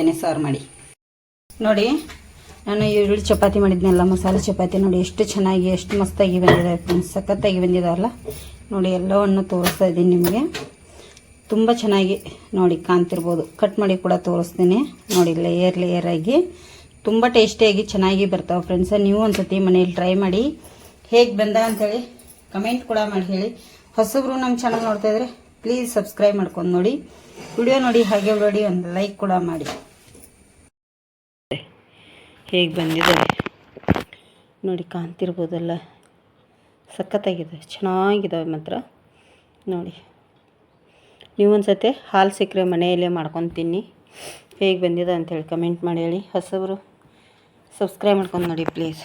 ಎಣ್ಣೆ ಸಾರು ಮಾಡಿ. ನೋಡಿ, ನಾನು ಈರುಳ್ಳಿ ಚಪಾತಿ ಮಾಡಿದ್ನಲ್ಲ, ಮಸಾಲೆ ಚಪಾತಿ ನೋಡಿ ಎಷ್ಟು ಚೆನ್ನಾಗಿ, ಎಷ್ಟು ಮಸ್ತಾಗಿ ಬಂದಿದೆ ಸಖತ್ತಾಗಿ ಬಂದಿದಾವಲ್ಲ ನೋಡಿ ಎಲ್ಲವನ್ನು ತೋರಿಸ್ತಾ ಇದ್ದೀನಿ ನಿಮಗೆ. ತುಂಬ ಚೆನ್ನಾಗಿ ನೋಡಿ ಕಾಣ್ತಿರ್ಬೋದು. ಕಟ್ ಮಾಡಿ ಕೂಡ ತೋರಿಸ್ತೀನಿ. ನೋಡಿ ಲೇಯರ್ ಲೇಯರ್ ಆಗಿ. ತುಂಬ ಟೇಸ್ಟಿಯಾಗಿ ಚೆನ್ನಾಗಿ ಬರ್ತಾವೆ ಫ್ರೆಂಡ್ಸ. ನೀವು ಒಂದ್ಸತಿ ಮನೇಲಿ ಟ್ರೈ ಮಾಡಿ. ಹೇಗೆ ಬಂದ ಅಂತೇಳಿ ಕಮೆಂಟ್ ಕೂಡ ಮಾಡಿ ಹೇಳಿ. ಹೊಸಬ್ರು ನಮ್ಮ ಚಾನಲ್ ನೋಡ್ತಾ ಇದ್ರೆ ಪ್ಲೀಸ್ ಸಬ್ಸ್ಕ್ರೈಬ್ ಮಾಡ್ಕೊಂಡು ನೋಡಿ. ವಿಡಿಯೋ ನೋಡಿ ಹಾಗೆ ನೋಡಿ ಒಂದು ಲೈಕ್ ಕೂಡ ಮಾಡಿ. ಹೇಗೆ ಬಂದಿದೆ? ನೋಡಿ, ಕಾಣ್ತಿರ್ಬೋದಲ್ಲ? ಸಖತ್ತಾಗಿದೆ ಚೆನ್ನಾಗಿದ್ದಾವೆ ಮಾತ್ರ. ನೋಡಿ, ನೀವು ಒಂದ್ಸತಿ ಹಾಲು ಸಿಕ್ಕರೆ ಮನೆಯಲ್ಲೇ ಮಾಡ್ಕೊಂಡು ತಿನ್ನಿ. ಹೇಗೆ ಬಂದಿದೆ ಅಂತೇಳಿ ಕಮೆಂಟ್ ಮಾಡಿ ಹೇಳಿ. ಹೊಸಬರು, ಸಬ್ಸ್ಕ್ರೈಬ್ ಮಾಡ್ಕೊಂಡು ನೋಡಿ please.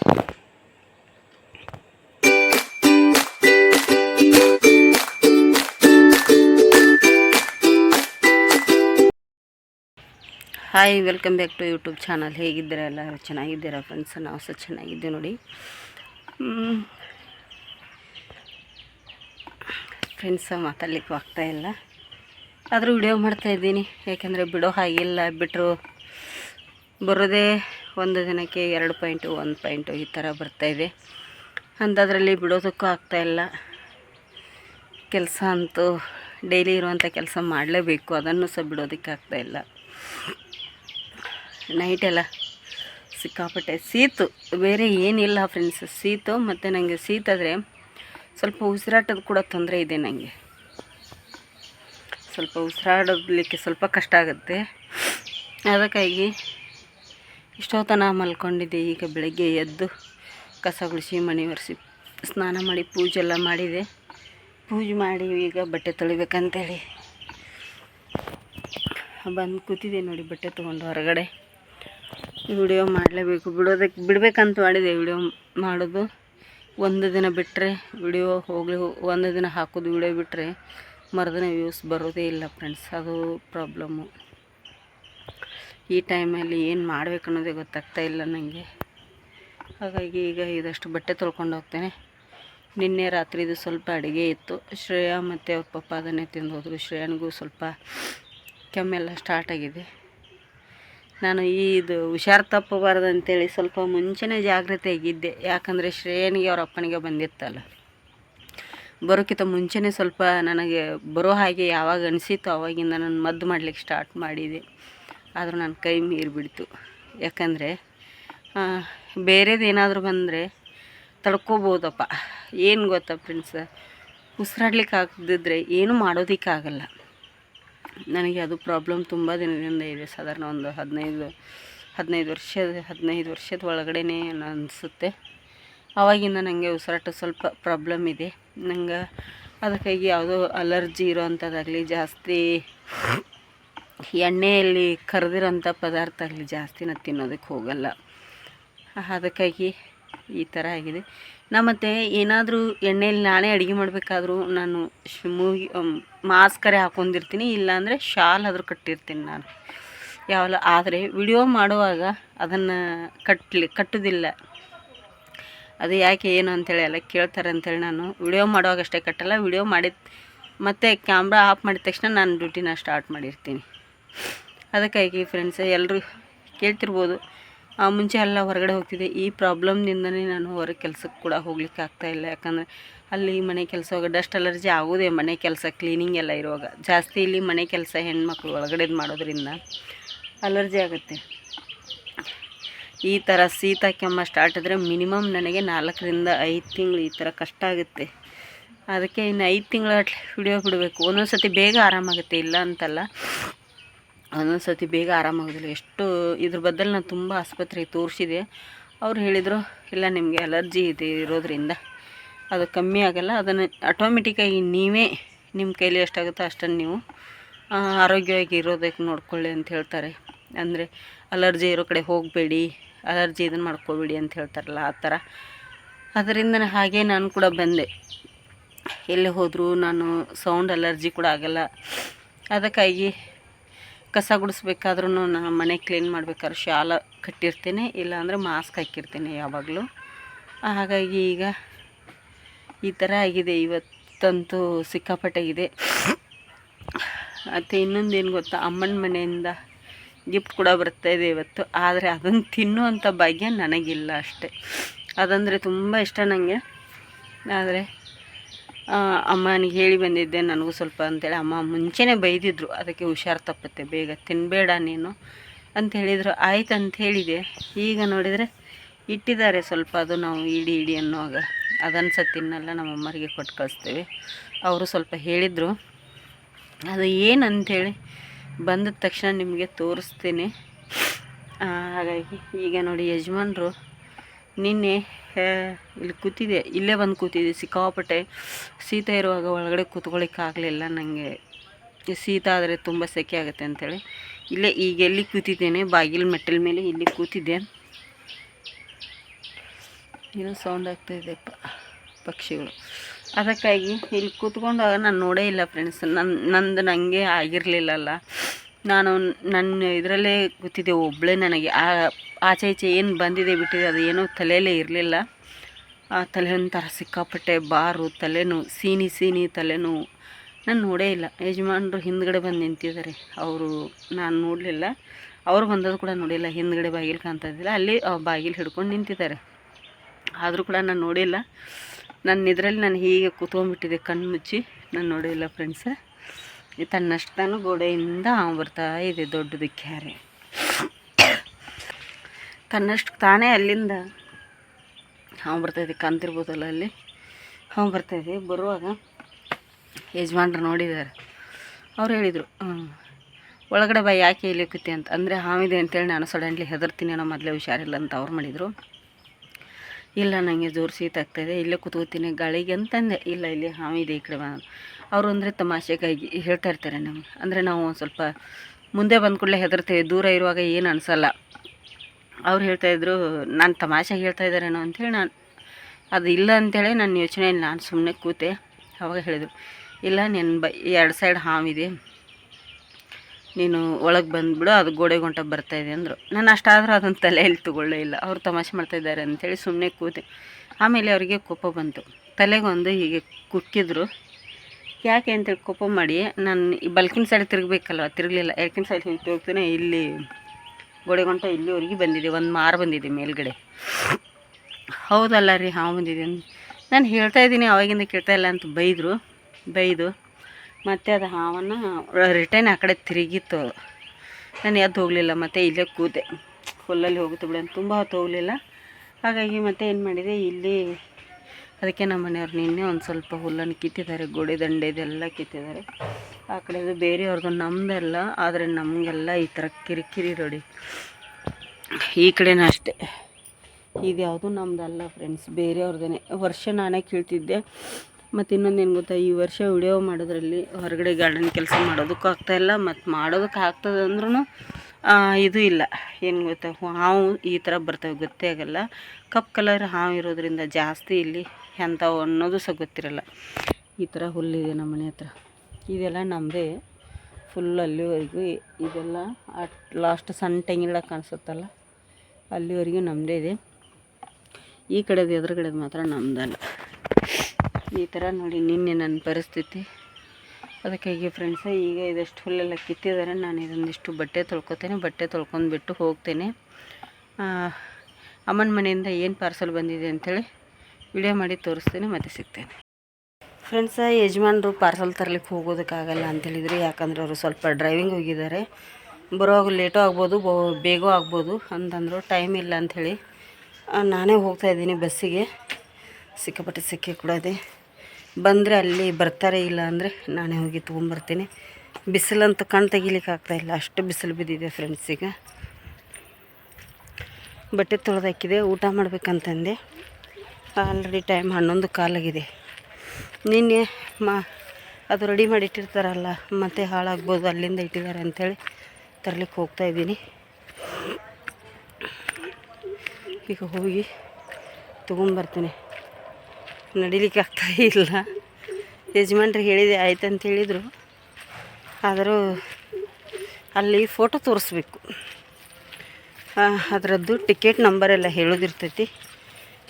Hi welcome back to YouTube channel ಹೇಗಿದ್ದೀರಾ ಎಲ್ಲರೂ? ಚೆನ್ನಾಗಿದ್ದೀರಾ ಫ್ರೆಂಡ್ಸ್ ನಾವು ಸಹ ಚೆನ್ನಾಗಿದ್ದೀವಿ ನೋಡಿ. ಫ್ರೆಂಡ್ಸ್ ಮಾತಾಡ್ಲಿಕ್ಕೆ ಆಗ್ತಾ ಇಲ್ಲ. ಆದರೂ ವಿಡಿಯೋ ಮಾಡ್ತಾಯಿದ್ದೀನಿ ಯಾಕೆಂದರೆ ಬಿಡೋ ಹಾಗಿಲ್ಲ. ಬಿಟ್ಟರು ಬರೋದೇ ಒಂದು ದಿನಕ್ಕೆ ಎರಡು ಪಾಯಿಂಟು ಒಂದು ಪಾಯಿಂಟು ಈ ಥರ ಬರ್ತಾಯಿದೆ ಅಂಥದ್ರಲ್ಲಿ ಬಿಡೋದಕ್ಕೂ ಆಗ್ತಾಯಿಲ್ಲ ಕೆಲಸ ಅಂತೂ ಡೈಲಿ ಇರುವಂಥ ಕೆಲಸ ಮಾಡಲೇಬೇಕು. ಅದನ್ನು ಸಹ ಬಿಡೋದಕ್ಕೆ ಆಗ್ತಾಯಿಲ್ಲ ನೈಟೆಲ್ಲ ಸಿಕ್ಕಾಪಟ್ಟೆ. ಸೀತು, ಬೇರೆ ಏನಿಲ್ಲ ಫ್ರೆಂಡ್ಸ್ ಸೀತು ಮತ್ತು ನನಗೆ ಸೀತಾದರೆ ಸ್ವಲ್ಪ ಉಸಿರಾಟದ ಕೂಡ ತೊಂದರೆ ಇದೆ ನನಗೆ ಸ್ವಲ್ಪ ಉಸಿರಾಡಲಿಕ್ಕೆ ಸ್ವಲ್ಪ ಕಷ್ಟ ಆಗುತ್ತೆ. ಅದಕ್ಕಾಗಿ ಇಷ್ಟೊತ್ತನ ಮಲ್ಕೊಂಡಿದ್ದೆ. ಈಗ ಬೆಳಗ್ಗೆ ಎದ್ದು ಕಸ ಗುಡಿಸಿ, ಮನೆ ಒರೆಸಿ, ಸ್ನಾನ ಮಾಡಿ, ಪೂಜೆ ಎಲ್ಲ ಮಾಡಿದೆ. ಪೂಜೆ ಮಾಡಿ ಈಗ ಬಟ್ಟೆ ತೊಳಿಬೇಕಂತೇಳಿ. ಬಂದು ಕೂತಿದ್ದೆ ನೋಡಿ ಬಟ್ಟೆ ತೊಗೊಂಡು ಹೊರಗಡೆ. ವಿಡಿಯೋ ಮಾಡಲೇಬೇಕು. ಬಿಡೋದಕ್ಕೆ ಬಿಡಬೇಕಂತ ಮಾಡಿದೆ ವಿಡಿಯೋ ಮಾಡೋದು. ಒಂದು ದಿನ ಬಿಟ್ಟರೆ ವಿಡಿಯೋ ಹೋಗಲಿ ಒಂದು ದಿನ ಹಾಕೋದು ವಿಡಿಯೋ ಬಿಟ್ಟರೆ ಮರುದಿನ ವ್ಯೂಸ್ ಬರೋದೇ ಇಲ್ಲ ಫ್ರೆಂಡ್ಸ್ ಅದು ಪ್ರಾಬ್ಲಮ್ಮು ಈ ಟೈಮಲ್ಲಿ ಏನು ಮಾಡಬೇಕು ಅನ್ನೋದೇ ಗೊತ್ತಾಗ್ತಾ ಇಲ್ಲ ನನಗೆ ಹಾಗಾಗಿ ಈಗ ಇದಷ್ಟು ಬಟ್ಟೆ ತೊಳ್ಕೊಂಡು ಹೋಗ್ತೇನೆ. ನಿನ್ನೆ ರಾತ್ರಿದು ಸ್ವಲ್ಪ ಅಡುಗೆ ಇತ್ತು. ಶ್ರೇಯಾ ಮತ್ತು ಅವ್ರ ಪಪ್ಪ ಅದನ್ನೇ ತಿಂದು ಹೋದರು. ಶ್ರೇಯನಿಗೂ ಸ್ವಲ್ಪ ಕೆಮ್ಮೆಲ್ಲ ಸ್ಟಾರ್ಟ್ ಆಗಿದೆ. ನಾನು ಈ ಇದು ಹುಷಾರು ತಪ್ಪಬಾರ್ದು ಅಂತೇಳಿ ಸ್ವಲ್ಪ ಮುಂಚೆನೇ ಜಾಗ್ರತೆಯಾಗಿದ್ದೆ ಯಾಕಂದರೆ ಶ್ರೇಯನಿಗೆ ಅವ್ರ ಅಪ್ಪನಿಗೆ ಬಂದಿತ್ತಲ್ಲ. ಬರೋಕ್ಕಿಂತ ಮುಂಚೆನೇ ಸ್ವಲ್ಪ ನನಗೆ ಬರೋ ಹಾಗೆ ಯಾವಾಗ ಅನಿಸಿತ್ತು ಅವಾಗಿಂದ ನಾನು ಮದ್ದು ಮಾಡಲಿಕ್ಕೆ ಸ್ಟಾರ್ಟ್ ಮಾಡಿದೆ. ಆದರೂ ನನ್ನ ಕೈ ಮೀರಿಬಿಡ್ತು ಯಾಕಂದರೆ ಬೇರೆದು ಏನಾದರೂ ಬಂದರೆ ತಡ್ಕೋಬೋದಪ್ಪ. ಏನು ಗೊತ್ತಾ ಫ್ರೆಂಡ್ಸ್ ಉಸಿರಾಡ್ಲಿಕ್ಕೆ ಆಗದಿದ್ದರೆ ಏನೂ ಮಾಡೋದಕ್ಕಾಗಲ್ಲ. ನನಗೆ ಅದು ಪ್ರಾಬ್ಲಮ್ ತುಂಬ ದಿನದಿಂದ ಇದೆ. ಸಾಧಾರಣ ಒಂದು ಹದಿನೈದು ಹದಿನೈದು ವರ್ಷದ ಹದಿನೈದು ವರ್ಷದ ಒಳಗಡೆನೇ ಅನಿಸುತ್ತೆ. ಆವಾಗಿಂದ ನನಗೆ ಉಸಿರಾಟ ಸ್ವಲ್ಪ ಪ್ರಾಬ್ಲಮ್ ಇದೆ. ನಂಗೆ ಅದಕ್ಕಾಗಿ ಯಾವುದೋ ಅಲರ್ಜಿ ಇರೋವಂಥದ್ದಾಗಲಿ ಜಾಸ್ತಿ ಎಣ್ಣೆಯಲ್ಲಿ ಕರೆದಿರೋಂಥ ಪದಾರ್ಥ ಆಗಲಿ ಜಾಸ್ತಿ ನಾನು ತಿನ್ನೋದಕ್ಕೆ ಹೋಗಲ್ಲ. ಅದಕ್ಕಾಗಿ ಈ ಥರ ಆಗಿದೆ. ನಾ ಮತ್ತು ಏನಾದರೂ ಎಣ್ಣೆಯಲ್ಲಿ ನಾನೇ ಅಡುಗೆ ಮಾಡಬೇಕಾದ್ರೂ ನಾನು ಮೂಗಿ ಮಾಸ್ಕರೆ ಹಾಕೊಂಡಿರ್ತೀನಿ, ಇಲ್ಲಾಂದರೆ ಶಾಲ್ ಆದರೂ ಕಟ್ಟಿರ್ತೀನಿ ನಾನು. ಯಾವಲ್ಲ, ಆದರೆ ವಿಡಿಯೋ ಮಾಡುವಾಗ ಅದನ್ನು ಕಟ್ಟಲಿ ಕಟ್ಟೋದಿಲ್ಲ. ಅದು ಯಾಕೆ, ಏನು ಅಂತೇಳಿ ಎಲ್ಲ ಕೇಳ್ತಾರೆ ಅಂತೇಳಿ ನಾನು ವಿಡಿಯೋ ಮಾಡುವಾಗ ಅಷ್ಟೇ ಕಟ್ಟಲ್ಲ. ವಿಡಿಯೋ ಮಾಡಿದ, ಮತ್ತು ಕ್ಯಾಮ್ರಾ ಆಫ್ ಮಾಡಿದ ತಕ್ಷಣ ನಾನು ಡ್ಯೂಟಿನ ಸ್ಟಾರ್ಟ್ ಮಾಡಿರ್ತೀನಿ. ಅದಕ್ಕಾಗಿ ಫ್ರೆಂಡ್ಸ್ ಎಲ್ಲರೂ ಕೇಳ್ತಿರ್ಬೋದು. ಮುಂಚೆ ಎಲ್ಲ ಹೊರಗಡೆ ಹೋಗ್ತಿದ್ದೆ. ಈ ಪ್ರಾಬ್ಲಮ್ನಿಂದನೇ ನಾನು ಹೊರಗೆ ಕೆಲಸಕ್ಕೆ ಕೂಡ ಹೋಗ್ಲಿಕ್ಕೆ ಆಗ್ತಾಯಿಲ್ಲ ಯಾಕಂದರೆ ಅಲ್ಲಿ ಮನೆ ಕೆಲಸ ಡಸ್ಟ್ ಅಲರ್ಜಿ ಆಗೋದೇ ಮನೆ ಕೆಲಸ ಕ್ಲೀನಿಂಗ್ ಎಲ್ಲ ಇರುವಾಗ. ಜಾಸ್ತಿ ಇಲ್ಲಿ ಮನೆ ಕೆಲಸ ಹೆಣ್ಮಕ್ಳು ಒಳಗಡೆದು ಮಾಡೋದ್ರಿಂದ ಅಲರ್ಜಿ ಆಗುತ್ತೆ. ಈ ಥರ ಶೀತ ಕೆಮ್ಮ ಸ್ಟಾರ್ಟ್ ಆದರೆ ಮಿನಿಮಮ್ ನನಗೆ ನಾಲ್ಕರಿಂದ ಐದು ತಿಂಗಳು ಈ ಥರ ಕಷ್ಟ ಆಗುತ್ತೆ. ಅದಕ್ಕೆ ಇನ್ನು ಐದು ತಿಂಗಳ ವಿಡಿಯೋ ಬಿಡಬೇಕು. ಒಂದೊಂದು ಸತಿ ಬೇಗ ಆರಾಮಾಗುತ್ತೆ, ಇಲ್ಲ ಅಂತಲ್ಲ. ಒಂದೊಂದು ಸತಿ ಬೇಗ ಆರಾಮಾಗೋದಿಲ್ಲ ಎಷ್ಟು ಇದ್ರ ಬದಲು ನಾನು ತುಂಬ ಆಸ್ಪತ್ರೆಗೆ ತೋರಿಸಿದೆ. ಅವ್ರು ಹೇಳಿದರು, ಇಲ್ಲ, ನಿಮಗೆ ಅಲರ್ಜಿ ಇದೆ ಇರೋದ್ರಿಂದ ಅದು ಕಮ್ಮಿ ಆಗಲ್ಲ. ಅದನ್ನು ಆಟೋಮೆಟಿಕ್ಕಾಗಿ ನೀವೇ ನಿಮ್ಮ ಕೈಲಿ ಎಷ್ಟಾಗುತ್ತೋ ಅಷ್ಟನ್ನು ನೀವು ಆರೋಗ್ಯವಾಗಿ ಇರೋದಕ್ಕೆ ನೋಡ್ಕೊಳ್ಳಿ ಅಂತ ಹೇಳ್ತಾರೆ. ಅಂದರೆ ಅಲರ್ಜಿ ಇರೋ ಕಡೆ ಹೋಗಬೇಡಿ, ಅಲರ್ಜಿ ಇದನ್ನು ಮಾಡ್ಕೋಬೇಡಿ ಅಂತ ಹೇಳ್ತಾರಲ್ಲ ಆ ಥರ ಅದರಿಂದ ಹಾಗೆ ನಾನು ಕೂಡ ಬಂದೆ. ಎಲ್ಲಿ ಹೋದರೂ ನಾನು ಸೌಂಡ್ ಅಲರ್ಜಿ ಕೂಡ ಆಗಲ್ಲ. ಅದಕ್ಕಾಗಿ ಕಸ ಗುಡಿಸ್ಬೇಕಾದ್ರೂ ನಾನು ಮನೆ ಕ್ಲೀನ್ ಮಾಡ್ಬೇಕಾದ್ರೆ ಶಾಲ ಕಟ್ಟಿರ್ತೀನಿ, ಇಲ್ಲಾಂದರೆ ಮಾಸ್ಕ್ ಹಾಕಿರ್ತೀನಿ ಯಾವಾಗಲೂ. ಹಾಗಾಗಿ ಈಗ ಈ ಥರ ಆಗಿದೆ, ಇವತ್ತಂತೂ ಸಿಕ್ಕಾಪಟ್ಟೆ ಇದೆ. ಮತ್ತು ಇನ್ನೊಂದು ಏನು ಗೊತ್ತಾ, ಅಮ್ಮನ ಮನೆಯಿಂದ ಗಿಫ್ಟ್ ಕೂಡ ಬರ್ತಾಯಿದೆ ಇವತ್ತು, ಆದರೆ ಅದನ್ನು ತಿನ್ನುವಂಥ ಭಾಗ್ಯ ನನಗಿಲ್ಲ ಅಷ್ಟೆ. ಅದಂದರೆ ತುಂಬ ಇಷ್ಟ ನನಗೆ ಆದರೆ ಅಮ್ಮನಿಗೆ ಹೇಳಿ ಬಂದಿದ್ದೆ, ನನಗೂ ಸ್ವಲ್ಪ ಅಂತೇಳಿ. ಅಮ್ಮ ಮುಂಚೆನೇ ಬೈದಿದ್ರು, ಅದಕ್ಕೆ ಹುಷಾರು ತಪ್ಪುತ್ತೆ, ಬೇಗ ತಿನ್ನಬೇಡ ನೀನು ಅಂತ ಹೇಳಿದರು. ಆಯ್ತು ಅಂತ ಹೇಳಿದೆ. ಈಗ ನೋಡಿದರೆ ಇಟ್ಟಿದ್ದಾರೆ ಸ್ವಲ್ಪ ಅದು ನಾವು ಇಡಿ ಇಡಿ ಅನ್ನುವಾಗ. ಅದನ್ನು ಸಹ ತಿನ್ನಲ್ಲ ನಮ್ಮ ಅಮ್ಮರಿಗೆ ಕೊಟ್ಟು ಕಳಿಸ್ತೇವೆ. ಅವರು ಸ್ವಲ್ಪ ಹೇಳಿದರು. ಅದು ಏನು ಅಂಥೇಳಿ ಬಂದ ತಕ್ಷಣ ನಿಮಗೆ ತೋರಿಸ್ತೀನಿ. ಹಾಗಾಗಿ ಈಗ ನೋಡಿ ಯಜಮಾನ್ರು ನಿನ್ನೆ ಆ, ಇಲ್ಲಿ ಕೂತಿದೆ ಇಲ್ಲೇ ಬಂದು ಕೂತಿದೆ ಸಿಕ್ಕಾಪಟ್ಟೆ ಶೀತ ಇರುವಾಗ ಒಳಗಡೆ ಕೂತ್ಕೊಳ್ಳಿಕ್ಕಾಗಲಿಲ್ಲ ನನಗೆ ಶೀತ ಆದರೆ ತುಂಬ ಸೆಕೆ ಆಗುತ್ತೆ ಅಂಥೇಳಿ. ಇಲ್ಲೇ ಈಗ ಎಲ್ಲಿ ಕೂತಿದ್ದೇನೆ? ಬಾಗಿಲು ಮೆಟ್ಟಲ ಮೇಲೆ ಇಲ್ಲಿ ಕೂತಿದ್ದೆ. ಏನೋ ಸೌಂಡ್ ಆಗ್ತಾ ಇದೆಪ್ಪ ಪಕ್ಷಿಗಳು. ಅದಕ್ಕಾಗಿ ಇಲ್ಲಿ ಕೂತ್ಕೊಂಡಾಗ ನಾನು ನೋಡೇ ಇಲ್ಲ ಫ್ರೆಂಡ್ಸ್ ನನ್ನ ನಂದು ನನಗೆ ಆಗಿರಲಿಲ್ಲಲ್ಲ. ನಾನು ನನ್ನ ಇದರಲ್ಲೇ ಗೊತ್ತಿದ್ದೆ ಒಬ್ಬಳೇ ನನಗೆ ಆ ಆಚೆ ಈಚೆ ಏನು ಬಂದಿದೆ ಬಿಟ್ಟಿದೆ, ಅದು ಏನೂ ತಲೆಯಲ್ಲೇ ಇರಲಿಲ್ಲ. ಆ ತಲೆ ಒಂಥರ ಸಿಕ್ಕಾಪಟ್ಟೆ ಬಾರು ತಲೆನೋವು ಸೀನಿ ಸೀನಿ ತಲೆನೋವು ನಾನು ನೋಡೇ ಇಲ್ಲ. ಯಜಮಾನರು ಹಿಂದ್ಗಡೆ ಬಂದು ನಿಂತಿದ್ದಾರೆ. ಅವರು ನಾನು ನೋಡಲಿಲ್ಲ. ಅವರು ಬಂದದ್ದು ಕೂಡ ನೋಡಿಲ್ಲ. ಹಿಂದ್ಗಡೆ ಬಾಗಿಲು ಕಾಣ್ತಾ ಇದ್ದಿಲ್ಲ ಅಲ್ಲಿ ಬಾಗಿಲು ಹಿಡ್ಕೊಂಡು ನಿಂತಿದ್ದಾರೆ. ಆದರೂ ಕೂಡ ನಾನು ನೋಡಿಲ್ಲ. ನನ್ನ ಇದರಲ್ಲಿ ನಾನು ಹೀಗೆ ಕೂತ್ಕೊಂಡ್ಬಿಟ್ಟಿದ್ದೆ ಕಣ್ಣು ಮುಚ್ಚಿ. ನಾನು ನೋಡಿಲ್ಲ ಫ್ರೆಂಡ್ಸ ತನ್ನಷ್ಟು ತಾನು ಗೋಡೆಯಿಂದ ಬರ್ತಾ ಇದೆ ದೊಡ್ಡದು ಕ್ಯಾರೆ ತನ್ನಷ್ಟು ತಾನೇ ಅಲ್ಲಿಂದ ಹಾವು ಬರ್ತಾಯಿದೆ ಕಂತಿರ್ಬೋದಲ್ಲ ಅಲ್ಲಿ? ಹಾವು ಬರ್ತಾಯಿದೆ ಬರುವಾಗ ಯಜಮಾನ್ರು ನೋಡಿದ್ದಾರೆ. ಅವ್ರು ಹೇಳಿದರು ಒಳಗಡೆ ಬಾ, ಯಾಕೆ ಇಲ್ಲಿ ಕೂತಿ ಅಂತ. ಅಂದರೆ ಹಾವಿದೆ ಅಂತೇಳಿ ನಾನು ಸಡನ್ಲಿ ಹೆದರ್ತೀನಿ ಅನ್ನೋ ಮೊದಲೇ ಹುಷಾರಿಲ್ಲ ಅಂತ ಅವ್ರು ಮಾಡಿದರು. ಇಲ್ಲ ನನಗೆ ಜೋರು ಶೀತ ಆಗ್ತಾಯಿದೆ ಇಲ್ಲೇ ಕೂತ್ಕೋತೀನಿ. ಗಾಳಿಗೆ ಅಂತಂದೆ. ಇಲ್ಲ, ಇಲ್ಲಿ ಹಾವಿದೆ ಈ ಕಡೆ ಅವರು ಅಂದರೆ ತಮಾಷೆಗಾಗಿ ಹೇಳ್ತಾ ಇರ್ತಾರೆ ನಮಗೆ. ಅಂದರೆ ನಾವು ಒಂದು ಸ್ವಲ್ಪ ಮುಂದೆ ಬಂದ ಕೂಡಲೇ ಹೆದರ್ತೇವೆ. ದೂರ ಇರುವಾಗ ಏನು ಅನಿಸಲ್ಲ. ಅವ್ರು ಹೇಳ್ತಾಯಿದ್ರು ನಾನು ತಮಾಷೆಗೆ ಹೇಳ್ತಾ ಇದ್ದಾರೇನೋ ಅಂಥೇಳಿ ನಾನು ಅದು ಇಲ್ಲ ಅಂಥೇಳಿ ನನ್ನ ಯೋಚನೆ ನಾನು ಸುಮ್ಮನೆ ಕೂತೆ ಅವಾಗ ಹೇಳಿದರು. ಇಲ್ಲ, ನೆನ್ ಬ, ಎರಡು ಸೈಡ್ ಹಾವಿದೆ. ನೀನು ಒಳಗೆ ಬಂದುಬಿಡು, ಅದು ಗೋಡೆ ಗುಂಟ ಬರ್ತಾಯಿದೆ ಅಂದರು. ನಾನು ಅಷ್ಟಾದರೂ ಅದನ್ನು ತಲೆಯಲ್ಲಿ ತಗೊಳ್ಳೇ ಇಲ್ಲ. ಅವ್ರು ತಮಾಷೆ ಮಾಡ್ತಾಯಿದ್ದಾರೆ ಅಂಥೇಳಿ ಸುಮ್ಮನೆ ಕೂತೆ. ಆಮೇಲೆ ಅವರಿಗೆ ಕೋಪ ಬಂತು. ತಲೆಗೊಂದು ಹೀಗೆ ಕುಕ್ಕಿದ್ರು. ಯಾಕೆ ಅಂತೇಳಿ ಕೋಪ ಮಾಡಿ, ನಾನು ಈ ಬಲ್ಕಿನ ಸೈಡ್ ತಿರುಗಬೇಕಲ್ವ? ತಿರುಗಲಿಲ್ಲ. ಎರ್ಕಿನ ಸೈಡ್ ಹಿಂಗೆ ಹೋಗ್ತಾನೆ ಇಲ್ಲಿ ಗೋಡೆ ಗುಂಟ ಇಲ್ಲಿವರೆಗೆ ಬಂದಿದೆ. ಒಂದು ಮಾರು ಬಂದಿದೆ ಮೇಲ್ಗಡೆ. ಹೌದಲ್ಲ ರೀ ಹಾಂ ಬಂದಿದೆ ನಾನು ಹೇಳ್ತಾ ಇದ್ದೀನಿ, ಅವಾಗಿಂದ ಕೇಳ್ತಾ ಇಲ್ಲ ಅಂತ ಬೈದರು. ಬೈದು. ಮತ್ತು ಅದು ಹಾವನ್ನು ರಿಟರ್ನ್ ಆ ಕಡೆ ತಿರುಗಿತ್ತು. ನಾನು ಎದ್ದು ಹೋಗಲಿಲ್ಲ, ಮತ್ತು ಇಲ್ಲೇ ಕೂತೆ. ಹುಲ್ಲಲ್ಲಿ ಹೋಗುತ್ತೆ ಬಿಡಿ ತುಂಬ ಹೊತ್ತು ಹೋಗಲಿಲ್ಲ. ಹಾಗಾಗಿ ಮತ್ತೆ ಏನು ಮಾಡಿದೆ, ಇಲ್ಲಿ ಅದಕ್ಕೆ ನಮ್ಮ ಮನೆಯವ್ರು ನಿನ್ನೆ ಒಂದು ಸ್ವಲ್ಪ ಹುಲ್ಲನ್ನು ಕಿತ್ತಿದ್ದಾರೆ, ಗೋಡೆ ದಂಡೆ ಇದೆಲ್ಲ ಕಿತ್ತಿದ್ದಾರೆ. ಆ ಕಡೆದು ಬೇರೆಯವ್ರದ್ದು ನಮ್ಮದೆಲ್ಲ ಆದರೆ ನಮಗೆಲ್ಲ ಈ ಥರ ಕಿರಿಕಿರಿ ನೋಡಿ. ಈ ಕಡೆನೂ ಅಷ್ಟೇ. ಇದು ಯಾವುದು ನಮ್ಮದಲ್ಲ ಫ್ರೆಂಡ್ಸ್ ಬೇರೆಯವ್ರದೇ ವರ್ಷ ನಾನೇ ಕೇಳ್ತಿದ್ದೆ. ಮತ್ತು ಇನ್ನೊಂದು ಏನು ಗೊತ್ತಾ, ಈ ವರ್ಷ ವಿಡಿಯೋ ಮಾಡೋದ್ರಲ್ಲಿ ಹೊರಗಡೆ ಗಾರ್ಡನ್ ಕೆಲಸ ಮಾಡೋದಕ್ಕೂ ಆಗ್ತಾಯಿಲ್ಲ ಮತ್ತು ಮಾಡೋದಕ್ಕೆ ಆಗ್ತದೆ ಅಂದ್ರೂ ಇದು ಇಲ್ಲ. ಏನು ಗೊತ್ತಾ, ಹಾವು ಈ ಥರ ಬರ್ತವೆ, ಗೊತ್ತೇ ಆಗಲ್ಲ. ಕಪ್ ಕಲರ್ ಹಾವು ಇರೋದ್ರಿಂದ ಜಾಸ್ತಿ ಇಲ್ಲಿ ಎಂಥವು ಅನ್ನೋದು ಸಹ ಗೊತ್ತಿರಲ್ಲ. ಈ ಥರ ಹುಲ್ಲಿದೆ ನಮ್ಮ ಮನೆ ಹತ್ರ. ಇದೆಲ್ಲ ನಮ್ಮದೇ ಫುಲ್ ಅಲ್ಲಿವರೆಗೂ ಇದೆಲ್ಲ ಅಟ್ ಲಾಸ್ಟ್ ಸಣ್ಣ ತೆಂಗಿಲ್ಲ ಕಾಣಿಸುತ್ತಲ್ಲ, ಅಲ್ಲಿವರೆಗೂ ನಮ್ಮದೇ ಇದೆ. ಈ ಕಡೆದು ಎದುರುಗಡೆದು ಮಾತ್ರ ನಮ್ಮದಲ್ಲ ಈ ಥರ ನೋಡಿ ನಿನ್ನೆ ನನ್ನ ಪರಿಸ್ಥಿತಿ. ಅದಕ್ಕಾಗಿ ಫ್ರೆಂಡ್ಸ ಈಗ ಇದಷ್ಟು ಹುಲ್ಲೆಲ್ಲ ಕಿತ್ತಿದ್ದಾರೆ, ನಾನು ಇದೊಂದಿಷ್ಟು ಬಟ್ಟೆ ತೊಳ್ಕೊತೇನೆ. ಬಟ್ಟೆ ತೊಳ್ಕೊಂಡ್ಬಿಟ್ಟು ಹೋಗ್ತೇನೆ. ಅಮ್ಮನ ಮನೆಯಿಂದ ಏನು ಪಾರ್ಸಲ್ ಬಂದಿದೆ ಅಂಥೇಳಿ ವಿಡಿಯೋ ಮಾಡಿ ತೋರಿಸ್ತೇನೆ, ಮತ್ತೆ ಸಿಗ್ತೇನೆ. ಫ್ರೆಂಡ್ಸ ಯಜಮಾನರು ಪಾರ್ಸಲ್ ತರಲಿಕ್ಕೆ ಹೋಗೋದಕ್ಕಾಗಲ್ಲ ಅಂತೇಳಿದರೆ, ಯಾಕಂದ್ರೆ ಅವರು ಸ್ವಲ್ಪ ಡ್ರೈವಿಂಗ್ ಹೋಗಿದ್ದಾರೆ. ಬರೋವಾಗ ಲೇಟು ಆಗ್ಬೋದು, ಬೋ, ಬೇಗ ಆಗ್ಬೋದು ಅಂತಂದರು ಟೈಮ್ ಇಲ್ಲ ಅಂಥೇಳಿ ನಾನೇ ಹೋಗ್ತಾ ಇದ್ದೀನಿ ಬಸ್ಸಿಗೆ. ಸಿಕ್ಕಾಪಟ್ಟೆ ಸಿಕ್ಕಿ ಕೂಡ ಇದೆ. ಬಂದರೆ ಅಲ್ಲಿ ಬರ್ತಾರೆ ಇಲ್ಲ ಅಂದರೆ ನಾನೇ ಹೋಗಿ ತೊಗೊಂಬರ್ತೀನಿ. ಬಿಸಿಲಂತೂ ಕಣ್ ತೆಗಿಲಿಕ್ಕೆ ಆಗ್ತಾಯಿಲ್ಲ ಅಷ್ಟು ಬಿಸಿಲು ಬಿದ್ದಿದೆ ಫ್ರೆಂಡ್ಸ್ ಈಗ. ಬಟ್ಟೆ ತೊಳೆದಾಕಿದೆ ಊಟ ಮಾಡಬೇಕಂತಂದೆ. ಆಲ್ರೆಡಿ ಟೈಮ್ ಹನ್ನೊಂದು ಕಾಲಾಗಿದೆ. ನಿನ್ನೆ ಮಾ, ಅದು ರೆಡಿ ಮಾಡಿ ಇಟ್ಟಿರ್ತಾರಲ್ಲ, ಮತ್ತೆ ಹಾಳಾಗ್ಬೋದು, ಅಲ್ಲಿಂದ ಇಟ್ಟಿದ್ದಾರೆ ಅಂಥೇಳಿ ತರ್ಲಿಕ್ಕೆ ಹೋಗ್ತಾ ಇದ್ದೀನಿ. ಈಗ ಹೋಗಿ ತೊಗೊಂಬರ್ತೀನಿ. ನಡಿಲಿಕ್ಕೆ ಆಗ್ತಾ ಇಲ್ಲ. ಯಜಮಾನ್ರಿಗೆ ಹೇಳಿದೆ ಆಯ್ತು ಅಂತ ಹೇಳಿದರು. ಆದರೂ ಅಲ್ಲಿ ಫೋಟೋ ತೋರಿಸ್ಬೇಕು. ಅದರದ್ದು ಟಿಕೆಟ್ ನಂಬರ್ ಎಲ್ಲ ಹೇಳೋದಿರ್ತೈತಿ.